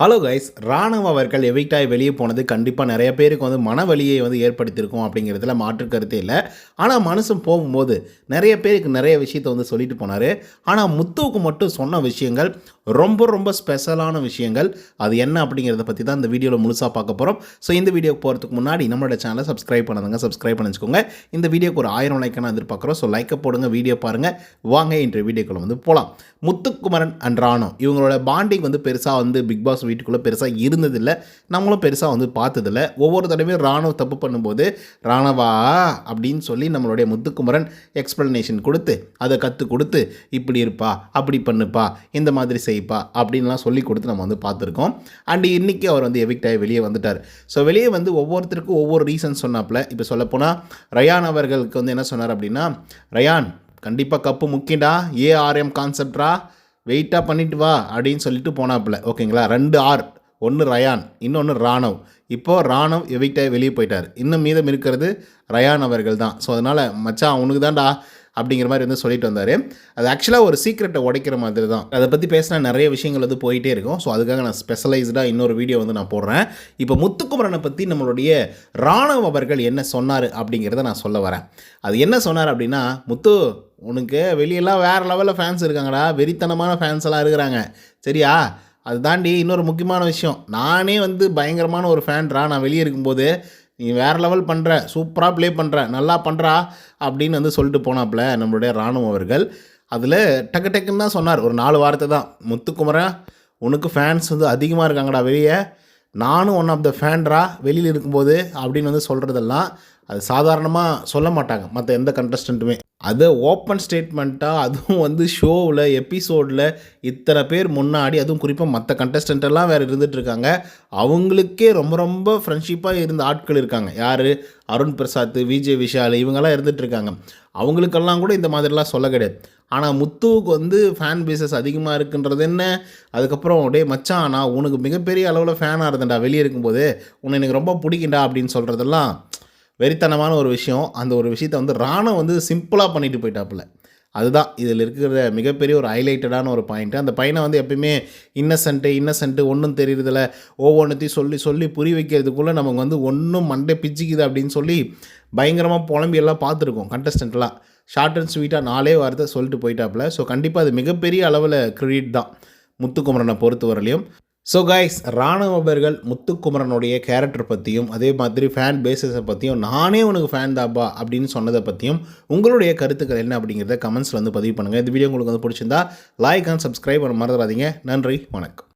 Hello guys ராணுவ அவர்கள் எவிக்டாய் வெளியே போனது கண்டிப்பாக நிறைய பேருக்கு வந்து மன வலியை வந்து ஏற்படுத்தியிருக்கும் அப்படிங்கிறதுல மாற்று கருத்தே இல்லை. ஆனால் மனுஷன் போகும்போது நிறைய பேருக்கு நிறைய விஷயத்தை வந்து சொல்லிட்டு போனார். ஆனால் முத்துவுக்கு மட்டும் சொன்ன விஷயங்கள் ரொம்ப ரொம்ப ஸ்பெஷலான விஷயங்கள் அது என்ன அப்படிங்கிறத பற்றி தான் இந்த வீடியோவில் முழுசாக பார்க்க போகிறோம் ஸோ இந்த வீடியோக்கு போகிறதுக்கு முன்னாடி நம்மளோட சேனலை சப்ஸ்கிரைப் பண்ணதுங்க சப்ஸ்கிரைப் பண்ணி வச்சுக்கோங்க இந்த வீடியோக்கு ஒரு ஆயிரம் லைக்கான எதிர்பார்க்குறோம். ஸோ லைக்கை போடுங்க வீடியோ பாருங்கள் வாங்க இன்றைய வீடியோக்குள்ள வந்து போகலாம் முத்துக்குமரன் அண்ட் ராணோ இவங்களோட பாண்டிங் வந்து பெருசாக வந்து பிக் பாஸ் வீட்டுக்குள்ளே பெருசாக இருந்ததில்லை. நம்மளும் பெருசாக வந்து பார்த்ததில்ல. ஒவ்வொரு தடவையும் ராணுவ தப்பு பண்ணும்போது ராணவா அப்படின்னு சொல்லி நம்மளுடைய முத்துக்குமரன் எக்ஸ்ப்ளனேஷன் கொடுத்து அதை கற்றுக் கொடுத்து இப்படி இருப்பா அப்படி பண்ணுப்பா இந்த மாதிரி செய்ப்பா அப்படின்லாம் சொல்லி கொடுத்து நம்ம வந்து பார்த்துருக்கோம். அண்ட் இன்றைக்கி அவர் வந்து எவிக்ட் ஆகி வெளியே வந்துட்டார். ஸோ வெளியே வந்து ஒவ்வொருத்தருக்கும் ஒவ்வொரு ரீசன் சொன்னாப்புல. இப்போ சொல்லப்போனால் ரயான் அவர்களுக்கு வந்து என்ன சொன்னார் அப்படின்னா ரயான் கண்டிப்பாக கப்பு முக்கியடா ஏஆர்எம் கான்செப்டா வெயிட்டாக பண்ணிட்டு வா அப்படின்னு சொல்லிட்டு போனாப்புல. ஓகேங்களா? ரெண்டு ஆர் ஒன்று ரயான் இன்னொன்று ராணவ். இப்போது ராணவ் எவிக்டாக வெளியே போயிட்டார். இன்னும் மீதம் இருக்கிறது ரயான் அவர்கள் தான் ஸோ அதனால் மச்சான் அவனுக்கு தான்டா அப்படிங்கிற மாதிரி வந்து சொல்லிட்டு வந்தார். அது ஆக்சுவலாக ஒரு சீக்ரெட்டை உடைக்கிற மாதிரி தான். அதை பற்றி பேசினா நிறைய விஷயங்கள் வந்து போயிட்டே இருக்கும். ஸோ அதுக்காக நான் ஸ்பெஷலைஸ்டாக இன்னொரு வீடியோ வந்து நான் போடுறேன். இப்போ முத்துக்குமரனை பற்றி நம்மளுடைய ராணுவ அவர்கள் என்ன சொன்னார் அப்படிங்கிறத நான் சொல்ல வரேன். அது என்ன சொன்னார் அப்படின்னா முத்து உனக்கு வெளியெல்லாம் வேறு லெவலில் ஃபேன்ஸ் இருக்காங்கடா. வெறித்தனமான ஃபேன்ஸ் எல்லாம் இருக்கிறாங்க. சரியா? அது தாண்டி இன்னொரு முக்கியமான விஷயம். நானே வந்து பயங்கரமான ஒரு ஃபேன்ரா நான் வெளியே இருக்கும்போது நீ வேறு லெவல் பண்ணுற சூப்பராக ப்ளே பண்ணுற நல்லா பண்ணுறா அப்படின்னு வந்து சொல்லிட்டு போனாப்புல நம்மளுடைய ராணுவம் அவர்கள். அதில் டக்கு டக்குன்னு தான் சொன்னார். ஒரு நாலு வாரத்தை தான். முத்துக்குமரன் உனக்கு ஃபேன்ஸ் வந்து அதிகமாக இருக்காங்கடா வெளியே. நானும் ஒன் ஆஃப் த ஃபேன்ரா வெளியில் இருக்கும்போது அப்படின்னு வந்து சொல்கிறதெல்லாம் அது சாதாரணமாக சொல்ல மாட்டாங்க. மற்ற எந்த கண்டஸ்டண்ட்டுமே அதை ஓப்பன் ஸ்டேட்மெண்ட்டாக அதுவும் வந்து ஷோவில் எபிசோடில் இத்தனை பேர் முன்னாடி அதுவும் குறிப்பாக மற்ற கண்டஸ்டண்ட்டெல்லாம் வேறு இருந்துகிட்ருக்காங்க அவங்களுக்கே ரொம்ப ரொம்ப ஃப்ரெண்ட்ஷிப்பாக இருந்த ஆட்கள் இருக்காங்க. யார்? அருண் பிரசாத் விஜய் விஷால் இவங்கெல்லாம் இருந்துகிட்ருக்காங்க அவங்களுக்கெல்லாம் கூட இந்த மாதிரிலாம் சொல்ல கிடையாது. ஆனால் முத்துவுக்கு வந்து ஃபேன் பேசஸ் அதிகமாக இருக்குன்றது என்ன? அதுக்கப்புறம் டே மச்சான் நான் உனக்கு மிகப்பெரிய அளவில் ஃபேனாக இருந்தேன்டா வெளியே இருக்கும்போது. உன்னை எனக்கு ரொம்ப பிடிக்கும்டா அப்படின்னு சொல்கிறதெல்லாம் வெறித்தனமான ஒரு விஷயம். அந்த ஒரு விஷயத்தை வந்து ராணம் வந்து சிம்பிளாக பண்ணிட்டு போயிட்டாப்புல. அதுதான். இதில் இருக்கிற மிகப்பெரிய ஒரு ஹைலைட்டடான ஒரு பாயிண்ட்டு அந்த பையனை வந்து எப்பயுமே இன்னசென்ட்டு இன்னசென்ட்டு ஒன்றும் தெரியுறதில்ல. ஒவ்வொன்றத்தையும் சொல்லி சொல்லி புரிய வைக்கிறதுக்குள்ளே நமக்கு வந்து ஒன்றும் மண்டை பிச்சுக்குது அப்படின்னு சொல்லி பயங்கரமாக புலம்பி எல்லாம் பார்த்துருக்கோம் கண்டஸ்டண்ட்லாம் ஷார்ட் அண்ட் ஸ்வீட்டாக நாலே வாரத்தை சொல்லிட்டு போயிட்டாப்புல. ஸோ கண்டிப்பாக அது மிகப்பெரிய அளவில் கிரெடிட் தான். முத்துக்குமரனை பொறுத்த வரலையும் ஸோ கைஸ் ராணுவபர்கள் முத்துக்குமரனுடைய கேரக்டர் பற்றியும் அதே மாதிரி ஃபேன் பேசஸை பற்றியும் நானே உனக்கு ஃபேன் தாப்பா அப்படின்னு சொன்னதை பற்றியும் உங்களுடைய கருத்துக்கள் என்ன அப்படிங்கிறத கமெண்ட்ஸில் வந்து பதிவு பண்ணுங்கள் இந்த வீடியோ உங்களுக்கு வந்து பிடிச்சிருந்தா லைக் அண்ட் சப்ஸ்கிரைப் பண்ண மறந்துடாதீங்க. நன்றி வணக்கம்.